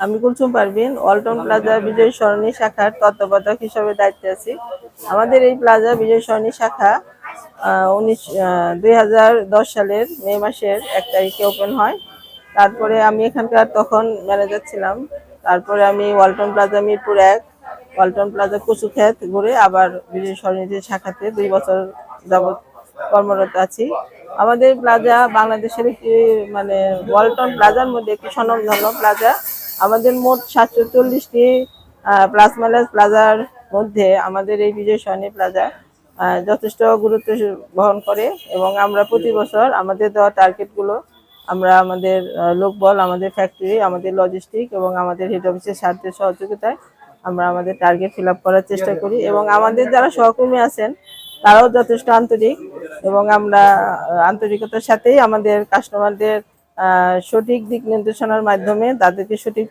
আমি Kulsum Parvin Walton plaza Bijoy Sarani শাখার তত্ত্বাবধায়ক হিসেবে দায়িত্বে আছি। আমাদের এই প্লাজা বিজয় সরণী শাখা উনিশ দুই সালের মে মাসের এক তারিখে ওপেন হয়। তারপরে আমি এখানকার তখন ম্যানেজার ছিলাম। তারপরে আমি ওয়ালটন প্লাজা মিরপুর এক ওয়ালটন প্লাজা কুচুক্ষেত ঘুরে আবার বিজয় সরণীতে শাখাতে দুই বছর যাবৎ কর্মরত আছি। আমাদের প্লাজা বাংলাদেশের একটি মানে ওয়ালটন প্লাজার মধ্যে একটি স্বনামধন্য প্লাজা আমাদের মোট সাতশো চল্লিশটি প্লাস মাইনাস প্লাজার মধ্যে আমাদের এই বিজয় সরণী প্লাজা যথেষ্ট গুরুত্ব বহন করে এবং আমরা প্রতি বছর আমাদের দেওয়া টার্গেটগুলো আমরা আমাদের লোকবল, আমাদের ফ্যাক্টরি আমাদের লজিস্টিক এবং আমাদের হেড অফিসের স্বার্থের সহযোগিতায় আমরা আমাদের টার্গেট ফিল করার চেষ্টা করি এবং আমাদের যারা সহকর্মী আছেন, তারাও যথেষ্ট আন্তরিক। এবং আমরা আন্তরিকতার সাথেই আমাদের কাস্টমারদের সঠিক দিক নির্দেশনার মাধ্যমে তাদেরকে সঠিক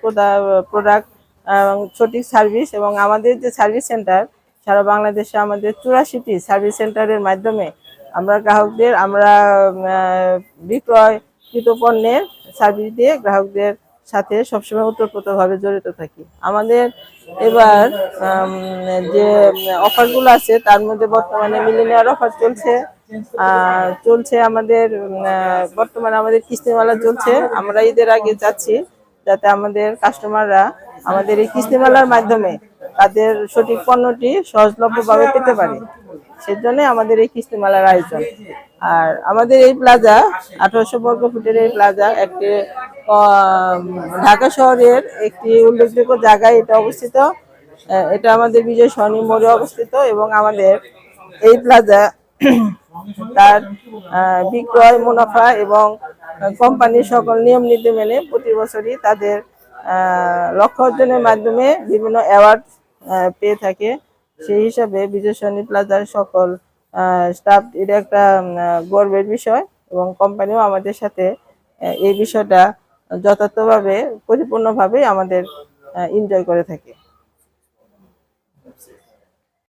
প্রোডাক্ট এবং সঠিক সার্ভিস এবং আমাদের যে সার্ভিস সেন্টার সারা বাংলাদেশে আমাদের চুরাশিটি সার্ভিস সেন্টারের মাধ্যমে আমরা গ্রাহকদের, আমরা বিক্রয়কৃত পণ্যের সার্ভিস দিয়ে গ্রাহকদের সাথে সবসময় ওতপ্রোতভাবে জড়িত থাকি। আমাদের এবার যে অফারগুলো আছে, তার মধ্যে বর্তমানে মিলিনিয়ার অফার চলছে। চলছে আমাদের বর্তমানে আমাদের কিস্তিমালা চলছে। আমরা ঈদের আগে যাচ্ছি যাতে আমাদের কাস্টমাররা আমাদের এই কিস্তিমালার মাধ্যমে তাদের সঠিক পণ্যটি সহজলভ্যভাবে পেতে পারে। সেজন্য আমাদের এই কিস্তিমালার আয়োজন। আর আমাদের এই প্লাজা, আঠারোশো বর্গ ফুটের এই প্লাজা একটি ঢাকা শহরের একটি উল্লেখযোগ্য জায়গায় এটা অবস্থিত। এটা আমাদের বিজয় সরণি মোড়ে অবস্থিত এবং আমাদের এই প্লাজা তার বিক্রয়, মুনাফা এবং কোম্পানির সকল নিয়ম নীতি মেনে প্রতি বছরই তাদের লক্ষ্য অর্জনের মাধ্যমে বিভিন্ন অ্যাওয়ার্ড পেয়ে থাকে। সেই হিসাবে বিজয় সরণি প্লাজার সকল স্টাফ এটা একটা গর্বের বিষয় এবং কোম্পানিও আমাদের সাথে এই বিষয়টা যথার্থভাবে, পরিপূর্ণভাবে আমাদের এনজয় করে থাকে।